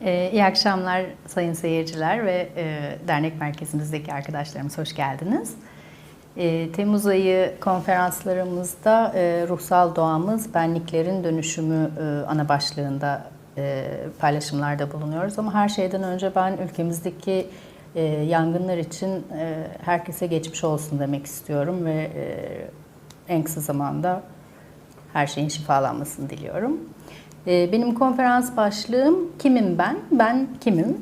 Ee, iyi akşamlar sayın seyirciler ve e, dernek merkezimizdeki arkadaşlarımız hoş geldiniz. E, Temmuz ayı konferanslarımızda e, ruhsal doğamız, benliklerin dönüşümü e, ana başlığında paylaşımlarda bulunuyoruz. Ama her şeyden önce ben ülkemizdeki yangınlar için herkese geçmiş olsun demek istiyorum ve en kısa zamanda her şeyin şifalanmasını diliyorum. Ee, Benim konferans başlığım Kimim ben? Ben kimim?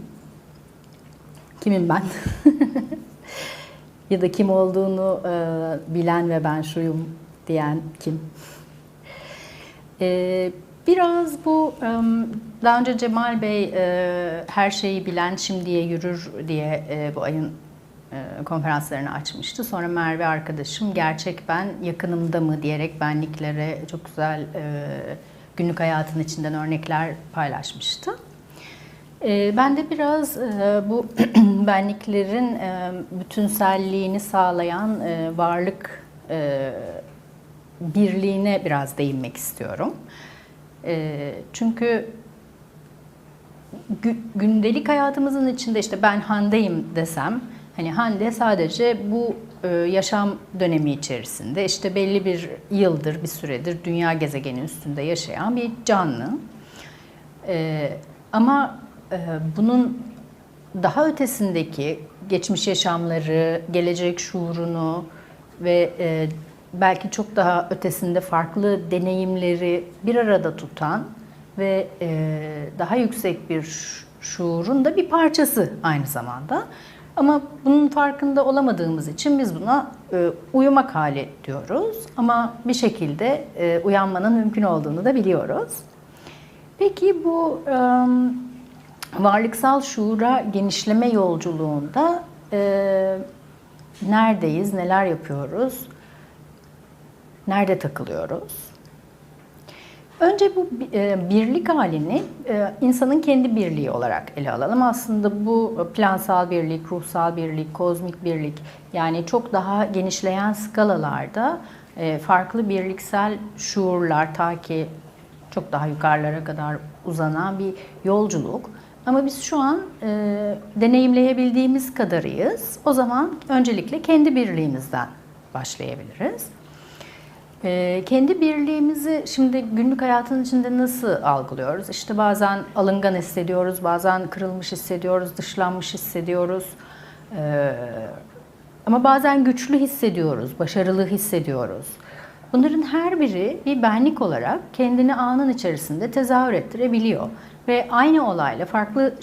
Kimim ben? ya da kim olduğunu e, bilen ve ben şuyum diyen kim? Ee, Biraz bu e, daha önce Cemal Bey e, her şeyi bilen şimdiye yürür diye bu ayın konferanslarını açmıştı. Sonra Merve arkadaşım gerçek ben yakınımda mı diyerek benliklere çok güzel e, günlük hayatın içinden örnekler paylaşmıştı. E, Ben de biraz e, bu benliklerin e, bütünselliğini sağlayan e, varlık birliğine biraz değinmek istiyorum. Çünkü gü- gündelik hayatımızın içinde işte ben Hande'yim desem hani Hande sadece bu yaşam dönemi içerisinde işte belli bir yıldır bir süredir dünya gezegeni üstünde yaşayan bir canlı. E, ama e, bunun daha ötesindeki geçmiş yaşamları, gelecek şuurunu ve e, belki çok daha ötesinde farklı deneyimleri bir arada tutan ve e, daha yüksek bir şuurun da bir parçası aynı zamanda. Ama bunun farkında olamadığımız için biz buna e, uyumak hali diyoruz. Ama bir şekilde e, uyanmanın mümkün olduğunu da biliyoruz. Peki bu e, varlıksal şuura genişleme yolculuğunda e, neredeyiz, neler yapıyoruz, nerede takılıyoruz? Önce bu e, birlik halini e, insanın kendi birliği olarak ele alalım. Aslında bu plansal birlik, ruhsal birlik, kozmik birlik yani çok daha genişleyen skalalarda e, farklı birliksel şuurlar ta ki çok daha yukarılara kadar uzanan bir yolculuk. Ama biz şu an e, deneyimleyebildiğimiz kadarıyız. O zaman öncelikle kendi birliğimizden başlayabiliriz. Ee, kendi birliğimizi şimdi günlük hayatın içinde nasıl algılıyoruz? İşte bazen alıngan hissediyoruz, bazen kırılmış hissediyoruz, dışlanmış hissediyoruz. Ee, ama bazen güçlü hissediyoruz, başarılı hissediyoruz. Bunların her biri bir benlik olarak kendini anın içerisinde tezahür ettirebiliyor. Ve aynı olayla farklı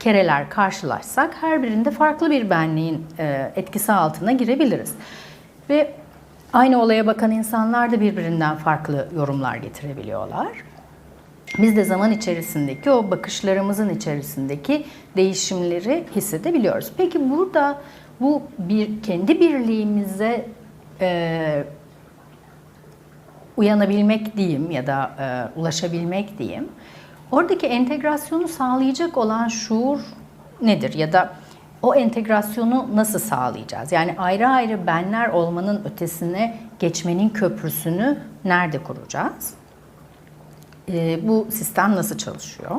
kereler karşılaşsak her birinde farklı bir benliğin e, etkisi altına girebiliriz. Ve aynı olaya bakan insanlar da birbirinden farklı yorumlar getirebiliyorlar. Biz de zaman içerisindeki o bakışlarımızın içerisindeki değişimleri hissedebiliyoruz. Peki burada bu bir kendi birliğimize e, uyanabilmek diyeyim ya da e, ulaşabilmek diyeyim. Oradaki entegrasyonu sağlayacak olan şuur nedir ya da o entegrasyonu nasıl sağlayacağız? Yani ayrı ayrı benler olmanın ötesine geçmenin köprüsünü nerede kuracağız? E, bu sistem nasıl çalışıyor?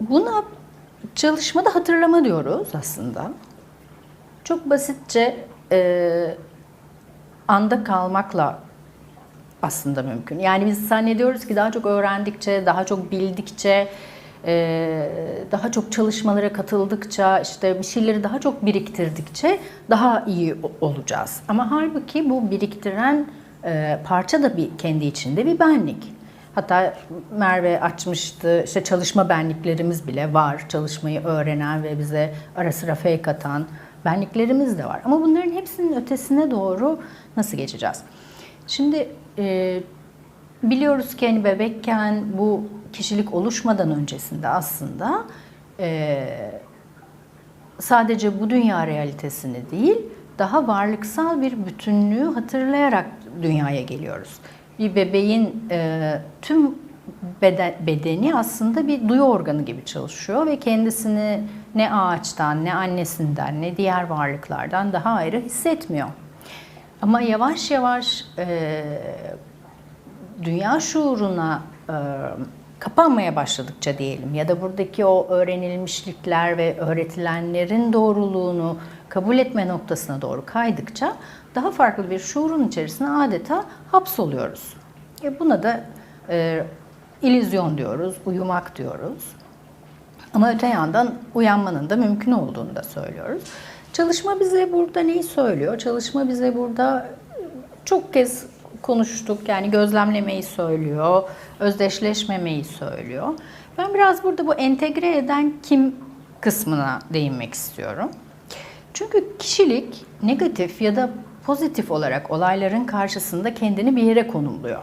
Buna çalışmada hatırlama diyoruz aslında. Çok basitçe e, anda kalmakla aslında mümkün. Yani biz zannediyoruz ki daha çok öğrendikçe, daha çok bildikçe, daha çok çalışmalara katıldıkça, işte bir şeyleri daha çok biriktirdikçe daha iyi olacağız. Ama halbuki bu biriktiren e, parça da bir kendi içinde bir benlik. Hatta Merve açmıştı, işte çalışma benliklerimiz bile var. Çalışmayı öğrenen ve bize ara sıra fake atan benliklerimiz de var. Ama bunların hepsinin ötesine doğru nasıl geçeceğiz? Şimdi e, biliyoruz ki hani bebekken bu kişilik oluşmadan öncesinde aslında e, sadece bu dünya realitesini değil, daha varlıksal bir bütünlüğü hatırlayarak dünyaya geliyoruz. Bir bebeğin e, tüm beden, bedeni aslında bir duyu organı gibi çalışıyor ve kendisini ne ağaçtan, ne annesinden, ne diğer varlıklardan daha ayrı hissetmiyor. Ama yavaş yavaş e, dünya şuuruna e, kapanmaya başladıkça diyelim ya da buradaki o öğrenilmişlikler ve öğretilenlerin doğruluğunu kabul etme noktasına doğru kaydıkça daha farklı bir şuurun içerisine adeta hapsoluyoruz. E buna da e, illüzyon diyoruz, uyumak diyoruz. Ama öte yandan uyanmanın da mümkün olduğunu da söylüyoruz. Çalışma bize burada neyi söylüyor? Çalışma bize burada çok kez konuştuk. Yani gözlemlemeyi söylüyor, özdeşleşmemeyi söylüyor. Ben biraz burada bu entegre eden kim kısmına değinmek istiyorum. Çünkü kişilik negatif ya da pozitif olarak olayların karşısında kendini bir yere konumluyor.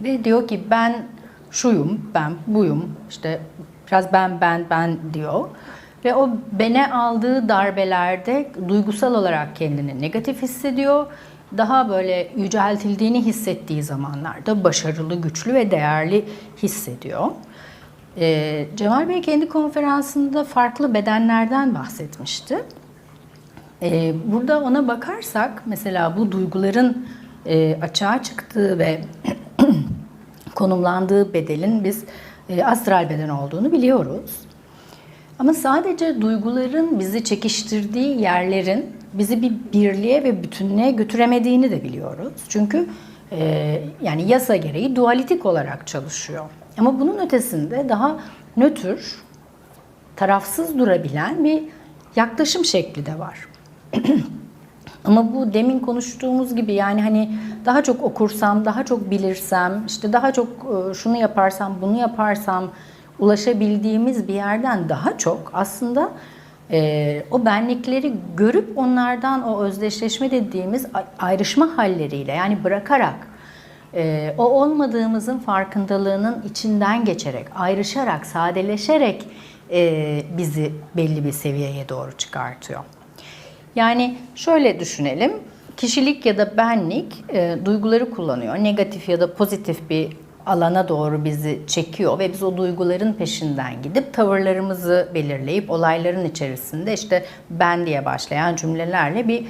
Ve diyor ki ben şuyum, ben buyum, işte biraz ben ben ben diyor. Ve o bene aldığı darbelerde duygusal olarak kendini negatif hissediyor. Daha böyle yüceltildiğini hissettiği zamanlarda başarılı, güçlü ve değerli hissediyor. Ee, Cemal Bey kendi konferansında farklı bedenlerden bahsetmişti. Ee, burada ona bakarsak mesela bu duyguların e, açığa çıktığı ve konumlandığı bedelin biz e, astral beden olduğunu biliyoruz. Ama sadece duyguların bizi çekiştirdiği yerlerin bizi bir birliğe ve bütünlüğe götüremediğini de biliyoruz. Çünkü e, yani yasa gereği dualitik olarak çalışıyor. Ama bunun ötesinde daha nötr, tarafsız durabilen bir yaklaşım şekli de var. Ama bu demin konuştuğumuz gibi yani hani daha çok okursam, daha çok bilirsem, işte daha çok e, şunu yaparsam, bunu yaparsam ulaşabildiğimiz bir yerden daha çok aslında e, o benlikleri görüp onlardan o özdeşleşme dediğimiz ayrışma halleriyle yani bırakarak e, o olmadığımızın farkındalığının içinden geçerek, ayrışarak, sadeleşerek e, bizi belli bir seviyeye doğru çıkartıyor. Yani şöyle düşünelim. Kişilik ya da benlik e, duyguları kullanıyor. Negatif ya da pozitif bir alana doğru bizi çekiyor ve biz o duyguların peşinden gidip tavırlarımızı belirleyip olayların içerisinde işte ben diye başlayan cümlelerle bir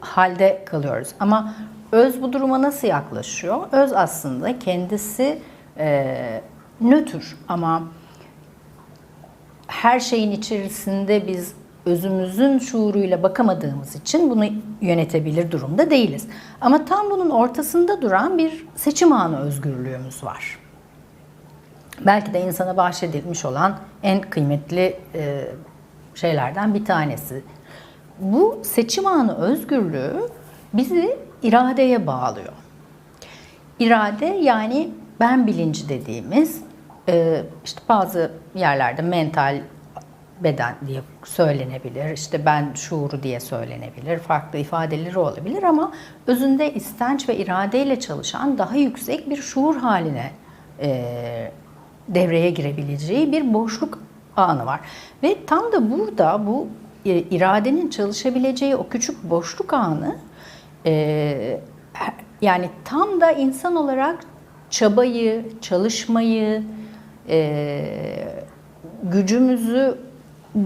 halde kalıyoruz. Ama öz bu duruma nasıl yaklaşıyor? Öz aslında kendisi e, nötr ama her şeyin içerisinde biz özümüzün şuuruyla bakamadığımız için bunu yönetebilir durumda değiliz. Ama tam bunun ortasında duran bir seçim anı özgürlüğümüz var. Belki de insana bahşedilmiş olan en kıymetli e, şeylerden bir tanesi. Bu seçim anı özgürlüğü bizi iradeye bağlıyor. İrade yani ben bilinci dediğimiz e, işte bazı yerlerde mental beden diye söylenebilir. İşte ben şuuru diye söylenebilir. Farklı ifadeleri olabilir ama özünde istenç ve iradeyle çalışan daha yüksek bir şuur haline e, devreye girebileceği bir boşluk anı var. Ve tam da burada bu e, iradenin çalışabileceği o küçük boşluk anı e, yani tam da insan olarak çabayı, çalışmayı, e, gücümüzü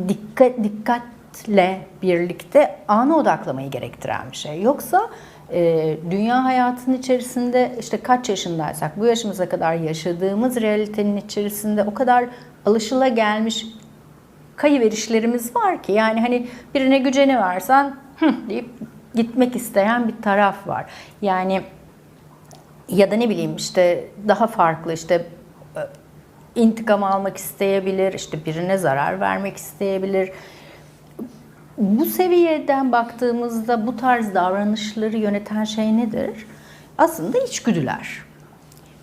dikkat dikkatle birlikte ana odaklamayı gerektiren bir şey. Yoksa e, dünya hayatının içerisinde işte kaç yaşındaysak bu yaşımıza kadar yaşadığımız realitenin içerisinde o kadar alışıla gelmiş kayıverişlerimiz var ki yani hani birine güceni versen hı deyip gitmek isteyen bir taraf var. Yani ya da ne bileyim işte daha farklı işte intikam almak isteyebilir, işte birine zarar vermek isteyebilir. Bu seviyeden baktığımızda bu tarz davranışları yöneten şey nedir? Aslında içgüdüler.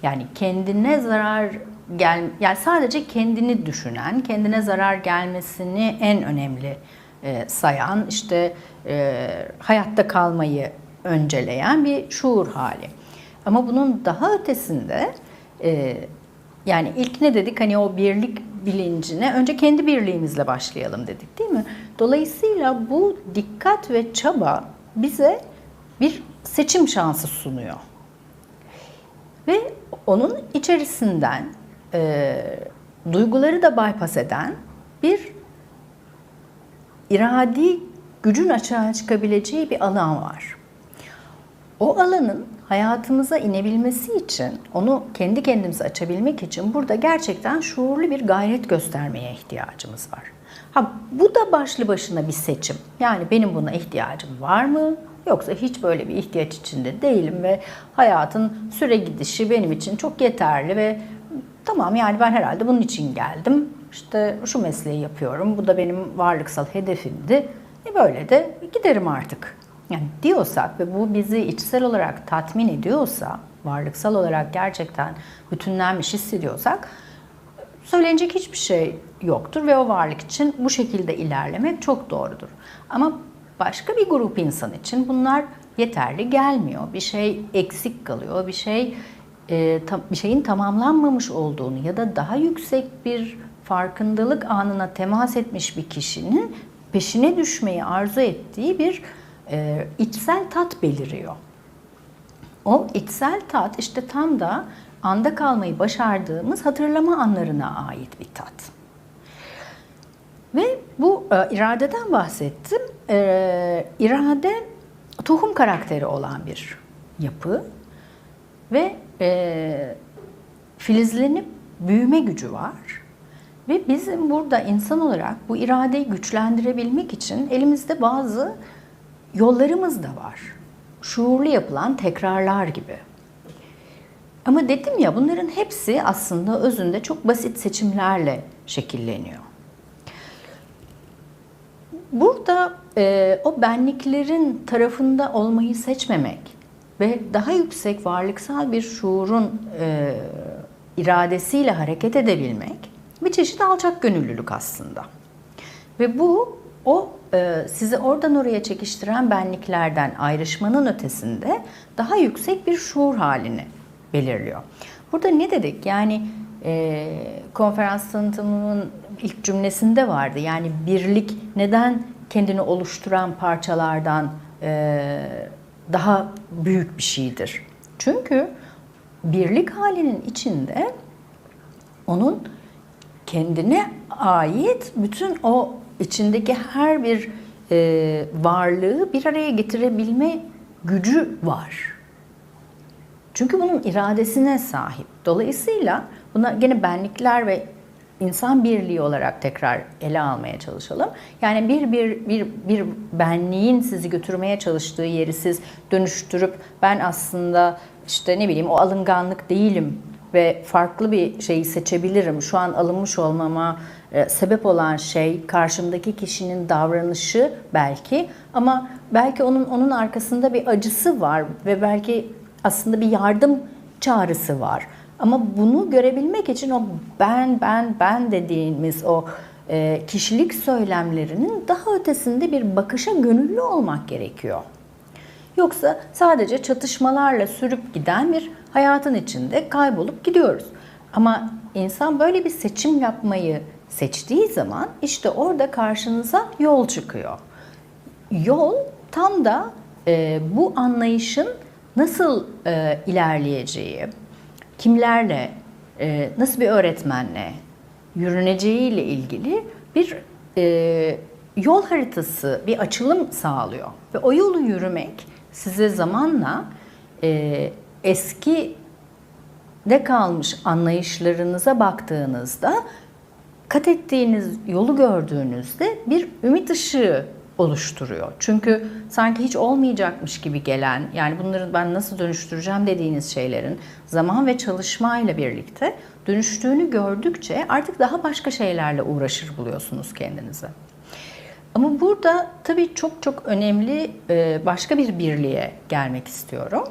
Yani kendine zarar gel yani sadece kendini düşünen, kendine zarar gelmesini en önemli e, sayan, işte e, hayatta kalmayı önceleyen bir şuur hali. Ama bunun daha ötesinde e, yani ilk ne dedik? Hani o birlik bilincine önce kendi birliğimizle başlayalım dedik değil mi? Dolayısıyla bu dikkat ve çaba bize bir seçim şansı sunuyor. Ve onun içerisinden e, duyguları da bypass eden bir iradi gücün açığa çıkabileceği bir alan var. O alanın hayatımıza inebilmesi için, onu kendi kendimize açabilmek için burada gerçekten şuurlu bir gayret göstermeye ihtiyacımız var. Ha bu da başlı başına bir seçim. Yani benim buna ihtiyacım var mı? Yoksa hiç böyle bir ihtiyaç içinde değilim ve hayatın süre gidişi benim için çok yeterli ve tamam yani ben herhalde bunun için geldim. İşte şu mesleği yapıyorum. Bu da benim varlıksal hedefimdi. E böyle de giderim artık. Yani diyorsak ve bu bizi içsel olarak tatmin ediyorsa, varlıksal olarak gerçekten bütünlenmiş hissediyorsak söylenecek hiçbir şey yoktur ve o varlık için bu şekilde ilerlemek çok doğrudur. Ama başka bir grup insan için bunlar yeterli gelmiyor. Bir şey eksik kalıyor, bir şey e, bir şeyin tamamlanmamış olduğunu ya da daha yüksek bir farkındalık anına temas etmiş bir kişinin peşine düşmeyi arzu ettiği bir e, içsel tat beliriyor. O içsel tat işte tam da anda kalmayı başardığımız hatırlama anlarına ait bir tat. Ve bu e, iradeden bahsettim. E, irade tohum karakteri olan bir yapı ve e, filizlenip büyüme gücü var. Ve bizim burada insan olarak bu iradeyi güçlendirebilmek için elimizde bazı yollarımız da var. Şuurlu yapılan tekrarlar gibi. Ama dedim ya bunların hepsi aslında özünde çok basit seçimlerle şekilleniyor. Burada e, o benliklerin tarafında olmayı seçmemek ve daha yüksek varlıksal bir şuurun e, iradesiyle hareket edebilmek bir çeşit alçak gönüllülük aslında. Ve bu o e, sizi oradan oraya çekiştiren benliklerden ayrışmanın ötesinde daha yüksek bir şuur halini belirliyor. Burada ne dedik? Yani e, konferans tanıtımının ilk cümlesinde vardı. Yani birlik neden kendini oluşturan parçalardan e, daha büyük bir şeydir? Çünkü birlik halinin içinde onun kendine ait bütün o içindeki her bir e, varlığı bir araya getirebilme gücü var. Çünkü bunun iradesine sahip. Dolayısıyla buna gene benlikler ve insan birliği olarak tekrar ele almaya çalışalım. Yani bir bir bir bir benliğin sizi götürmeye çalıştığı yeri siz dönüştürüp ben aslında işte ne bileyim o alınganlık değilim ve farklı bir şeyi seçebilirim. Şu an alınmış olmama e, sebep olan şey karşımdaki kişinin davranışı belki ama belki onun onun arkasında bir acısı var ve belki aslında bir yardım çağrısı var. Ama bunu görebilmek için o ben ben ben dediğimiz o e, kişilik söylemlerinin daha ötesinde bir bakışa gönüllü olmak gerekiyor. Yoksa sadece çatışmalarla sürüp giden bir hayatın içinde kaybolup gidiyoruz. Ama insan böyle bir seçim yapmayı seçtiği zaman işte orada karşınıza yol çıkıyor. Yol tam da e, bu anlayışın nasıl e, ilerleyeceği, kimlerle, e, nasıl bir öğretmenle yürüneceğiyle ilgili bir e, yol haritası, bir açılım sağlıyor. Ve o yolu yürümek size zamanla e, eski de kalmış anlayışlarınıza baktığınızda kat ettiğiniz yolu gördüğünüzde bir ümit ışığı oluşturuyor. Çünkü sanki hiç olmayacakmış gibi gelen, yani bunları ben nasıl dönüştüreceğim dediğiniz şeylerin zaman ve çalışmayla birlikte dönüştüğünü gördükçe artık daha başka şeylerle uğraşır buluyorsunuz kendinizi. Ama burada tabii çok çok önemli e, başka bir birliğe gelmek istiyorum.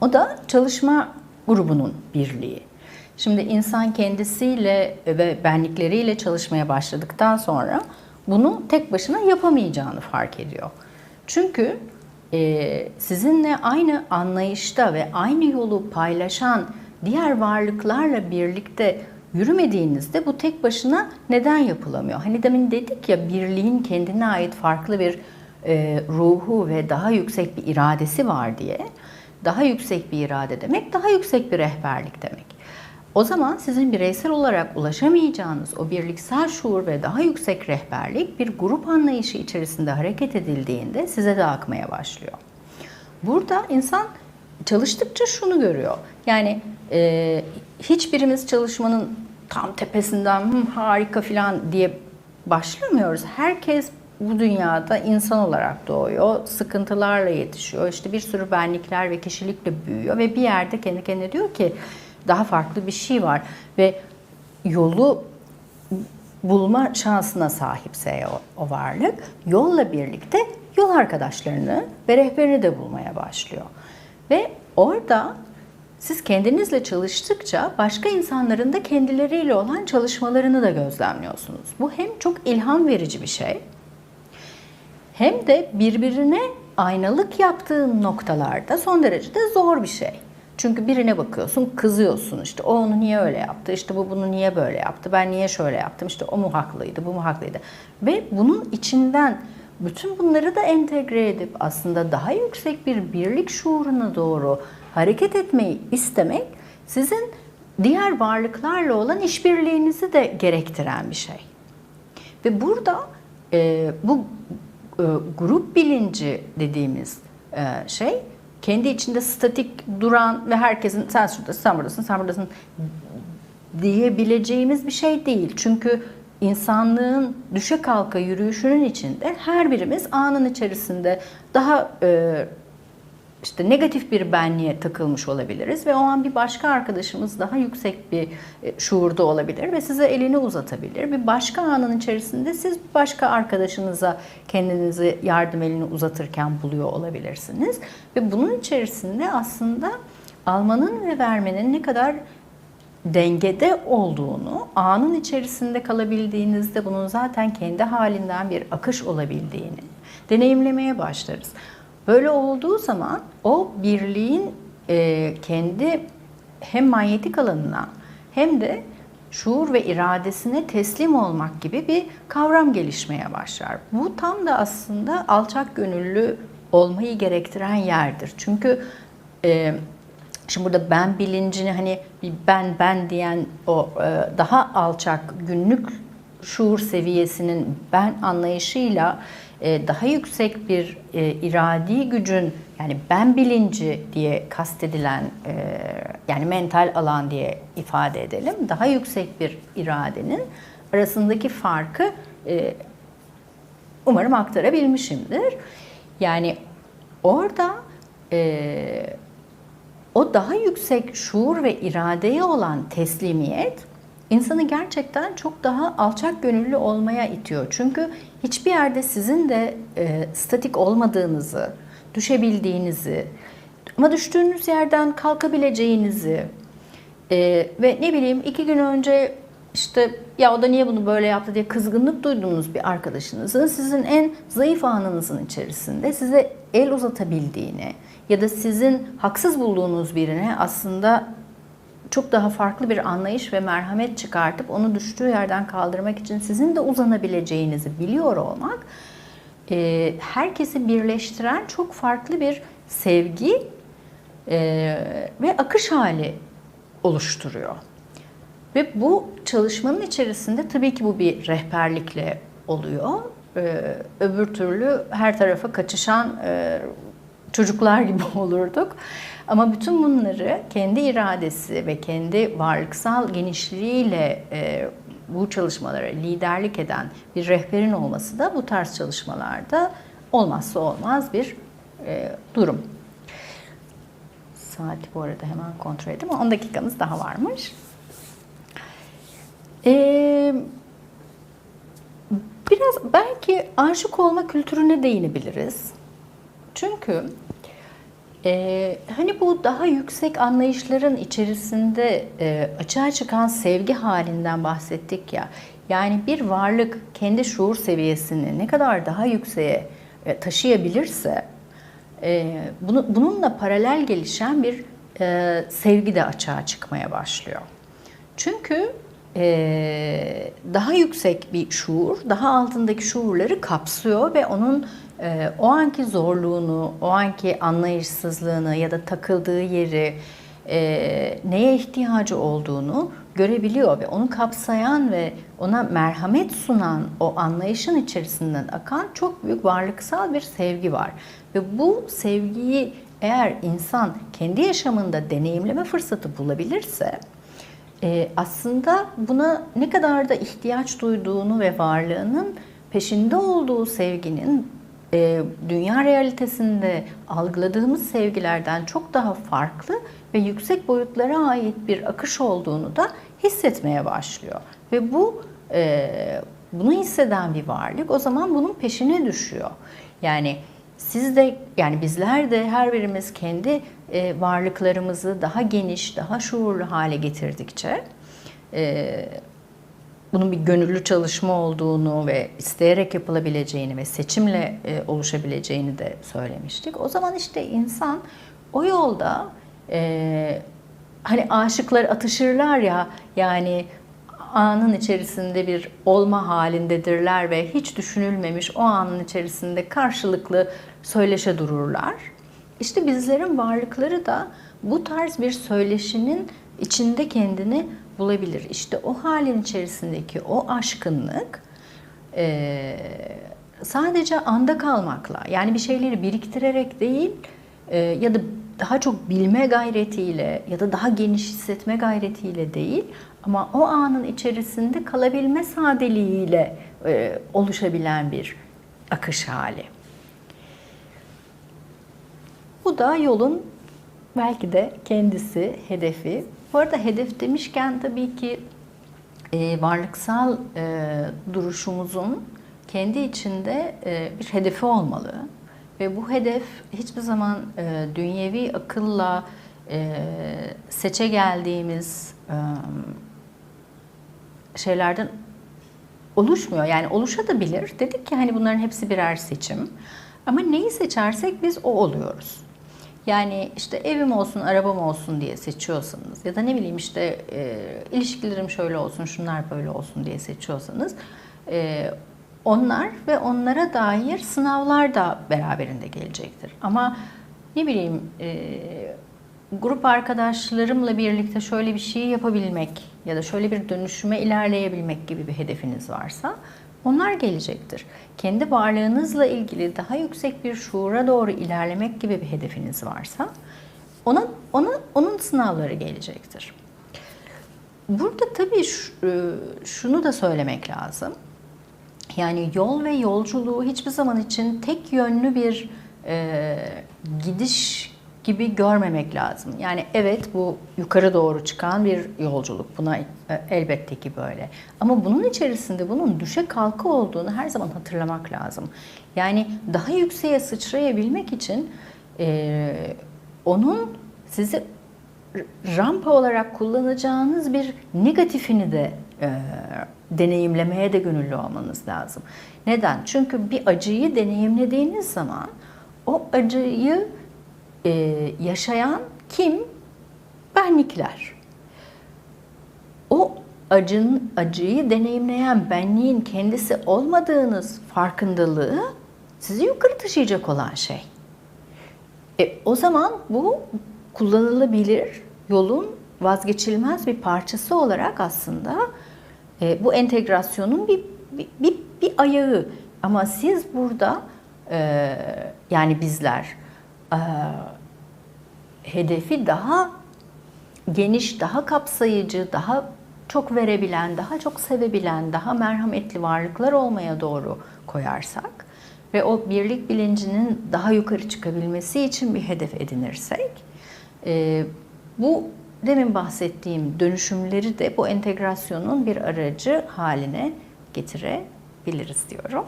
O da çalışma grubunun birliği. Şimdi insan kendisiyle ve benlikleriyle çalışmaya başladıktan sonra bunu tek başına yapamayacağını fark ediyor. Çünkü e, sizinle aynı anlayışta ve aynı yolu paylaşan diğer varlıklarla birlikte yürümediğinizde bu tek başına neden yapılamıyor? Hani demin dedik ya birliğin kendine ait farklı bir e, ruhu ve daha yüksek bir iradesi var diye. Daha yüksek bir irade demek, daha yüksek bir rehberlik demek. O zaman sizin bireysel olarak ulaşamayacağınız o birliksel şuur ve daha yüksek rehberlik bir grup anlayışı içerisinde hareket edildiğinde size de akmaya başlıyor. Burada insan çalıştıkça şunu görüyor. Yani e, hiçbirimiz çalışmanın tam tepesinden "Hı, harika falan diye başlamıyoruz. Herkes bu dünyada insan olarak doğuyor, sıkıntılarla yetişiyor, işte bir sürü benlikler ve kişilikle büyüyor ve bir yerde kendi kendine diyor ki daha farklı bir şey var ve yolu bulma şansına sahipse o, o varlık yolla birlikte yol arkadaşlarını ve rehberini de bulmaya başlıyor. Ve orada siz kendinizle çalıştıkça başka insanların da kendileriyle olan çalışmalarını da gözlemliyorsunuz. Bu hem çok ilham verici bir şey hem de birbirine aynalık yaptığın noktalarda son derece de zor bir şey. Çünkü birine bakıyorsun, kızıyorsun işte o onu niye öyle yaptı, işte bu bunu niye böyle yaptı, ben niye şöyle yaptım, işte o mu haklıydı, bu mu haklıydı. Ve bunun içinden bütün bunları da entegre edip aslında daha yüksek bir birlik şuuruna doğru hareket etmeyi istemek sizin diğer varlıklarla olan işbirliğinizi de gerektiren bir şey. Ve burada e, bu e, grup bilinci dediğimiz e, şey kendi içinde statik duran ve herkesin sen şuradasın, sen buradasın, sen buradasın diyebileceğimiz bir şey değil. Çünkü insanlığın düşe kalka yürüyüşünün içinde her birimiz anın içerisinde daha e, işte negatif bir benliğe takılmış olabiliriz ve o an bir başka arkadaşımız daha yüksek bir e, şuurda olabilir ve size elini uzatabilir. Bir başka anın içerisinde siz başka arkadaşınıza kendinizi yardım elini uzatırken buluyor olabilirsiniz. Ve bunun içerisinde aslında almanın ve vermenin ne kadar dengede olduğunu, anın içerisinde kalabildiğinizde bunun zaten kendi halinden bir akış olabildiğini deneyimlemeye başlarız. Böyle olduğu zaman o birliğin e, kendi hem manyetik alanına hem de şuur ve iradesine teslim olmak gibi bir kavram gelişmeye başlar. Bu tam da aslında alçak gönüllü olmayı gerektiren yerdir. Çünkü e, Şimdi burada ben bilincini hani bir ben ben diyen o e, daha alçak günlük şuur seviyesinin ben anlayışıyla daha yüksek bir e, iradi gücün yani ben bilinci diye kastedilen e, yani mental alan diye ifade edelim daha yüksek bir iradenin arasındaki farkı e, umarım aktarabilmişimdir. Yani orada e, o daha yüksek şuur ve iradeye olan teslimiyet insanı gerçekten çok daha alçak gönüllü olmaya itiyor. Çünkü hiçbir yerde sizin de e, statik olmadığınızı, düşebildiğinizi ama düştüğünüz yerden kalkabileceğinizi e, ve ne bileyim iki gün önce işte ya o da niye bunu böyle yaptı diye kızgınlık duyduğunuz bir arkadaşınızın sizin en zayıf anınızın içerisinde size el uzatabildiğini ya da sizin haksız bulduğunuz birine aslında çok daha farklı bir anlayış ve merhamet çıkartıp onu düştüğü yerden kaldırmak için sizin de uzanabileceğinizi biliyor olmak e, herkesi birleştiren çok farklı bir sevgi e, ve akış hali oluşturuyor. Ve bu çalışmanın içerisinde tabii ki bu bir rehberlikle oluyor. Ee, öbür türlü her tarafa kaçışan e, çocuklar gibi olurduk. Ama bütün bunları kendi iradesi ve kendi varlıksal genişliğiyle e, bu çalışmalara liderlik eden bir rehberin olması da bu tarz çalışmalarda olmazsa olmaz bir e, durum. Saati bu arada hemen kontrol edeyim. 10 dakikamız daha varmış. Ee, biraz belki aşık olma kültürüne değinebiliriz. Çünkü e, hani bu daha yüksek anlayışların içerisinde e, açığa çıkan sevgi halinden bahsettik ya. Yani bir varlık kendi şuur seviyesini ne kadar daha yükseğe e, taşıyabilirse e, bunu, bununla paralel gelişen bir e, sevgi de açığa çıkmaya başlıyor. Çünkü e, daha yüksek bir şuur, daha altındaki şuurları kapsıyor ve onun e, o anki zorluğunu, o anki anlayışsızlığını ya da takıldığı yeri, e, neye ihtiyacı olduğunu görebiliyor ve onu kapsayan ve ona merhamet sunan o anlayışın içerisinden akan çok büyük varlıksal bir sevgi var. Ve bu sevgiyi eğer insan kendi yaşamında deneyimleme fırsatı bulabilirse e, aslında buna ne kadar da ihtiyaç duyduğunu ve varlığının peşinde olduğu sevginin e, dünya realitesinde algıladığımız sevgilerden çok daha farklı ve yüksek boyutlara ait bir akış olduğunu da hissetmeye başlıyor. Ve bu e, bunu hisseden bir varlık o zaman bunun peşine düşüyor. Yani siz de yani bizler de her birimiz kendi e, varlıklarımızı daha geniş, daha şuurlu hale getirdikçe e, bunun bir gönüllü çalışma olduğunu ve isteyerek yapılabileceğini ve seçimle e, oluşabileceğini de söylemiştik. O zaman işte insan o yolda e, hani aşıklar atışırlar ya yani anın içerisinde bir olma halindedirler ve hiç düşünülmemiş o anın içerisinde karşılıklı söyleşe dururlar. İşte bizlerin varlıkları da bu tarz bir söyleşinin içinde kendini bulabilir. İşte o halin içerisindeki o aşkınlık e, sadece anda kalmakla yani bir şeyleri biriktirerek değil e, ya da daha çok bilme gayretiyle ya da daha geniş hissetme gayretiyle değil ama o anın içerisinde kalabilme sadeliğiyle e, oluşabilen bir akış hali. Bu da yolun belki de kendisi, hedefi. Bu arada hedef demişken tabii ki e, varlıksal e, duruşumuzun kendi içinde e, bir hedefi olmalı. Ve bu hedef hiçbir zaman e, dünyevi akılla e, seçe geldiğimiz e, şeylerden oluşmuyor. Yani oluşabilir. Dedik ki hani bunların hepsi birer seçim. Ama neyi seçersek biz o oluyoruz. Yani işte evim olsun, arabam olsun diye seçiyorsanız ya da ne bileyim işte e, ilişkilerim şöyle olsun, şunlar böyle olsun diye seçiyorsanız e, onlar ve onlara dair sınavlar da beraberinde gelecektir. Ama ne bileyim e, grup arkadaşlarımla birlikte şöyle bir şey yapabilmek ya da şöyle bir dönüşüme ilerleyebilmek gibi bir hedefiniz varsa onlar gelecektir. Kendi varlığınızla ilgili daha yüksek bir şuura doğru ilerlemek gibi bir hedefiniz varsa ona, ona onun sınavları gelecektir. Burada tabii şunu da söylemek lazım. Yani yol ve yolculuğu hiçbir zaman için tek yönlü bir e, gidiş gibi görmemek lazım. Yani evet bu yukarı doğru çıkan bir yolculuk. Buna e, elbette ki böyle. Ama bunun içerisinde bunun düşe kalka olduğunu her zaman hatırlamak lazım. Yani daha yükseğe sıçrayabilmek için e, onun sizi rampa olarak kullanacağınız bir negatifini de e, deneyimlemeye de gönüllü olmanız lazım. Neden? Çünkü bir acıyı deneyimlediğiniz zaman o acıyı e, yaşayan kim? Benlikler. O acın acıyı deneyimleyen benliğin kendisi olmadığınız farkındalığı sizi yukarı taşıyacak olan şey. E, o zaman bu kullanılabilir yolun vazgeçilmez bir parçası olarak aslında e, bu entegrasyonun bir, bir, bir, bir ayağı. Ama siz burada e, yani bizler e, hedefi daha geniş, daha kapsayıcı, daha çok verebilen, daha çok sevebilen, daha merhametli varlıklar olmaya doğru koyarsak ve o birlik bilincinin daha yukarı çıkabilmesi için bir hedef edinirsek e, bu demin bahsettiğim dönüşümleri de bu entegrasyonun bir aracı haline getirebiliriz diyorum.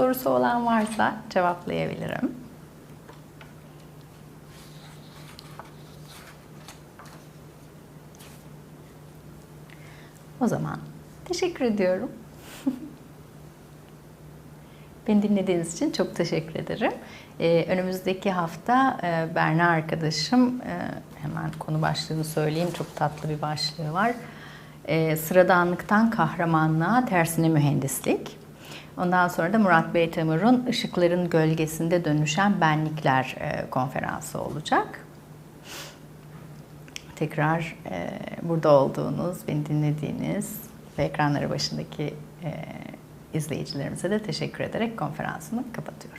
Sorusu olan varsa cevaplayabilirim. O zaman teşekkür ediyorum. Beni dinlediğiniz için çok teşekkür ederim. Ee, önümüzdeki hafta e, Berna arkadaşım, e, hemen konu başlığını söyleyeyim, çok tatlı bir başlığı var. E, sıradanlıktan kahramanlığa tersine mühendislik. Ondan sonra da Murat Beytemur'un Işıkların Gölgesinde Dönüşen Benlikler e, konferansı olacak. Tekrar e, burada olduğunuz, beni dinlediğiniz ve ekranları başındaki e, izleyicilerimize de teşekkür ederek konferansımı kapatıyorum.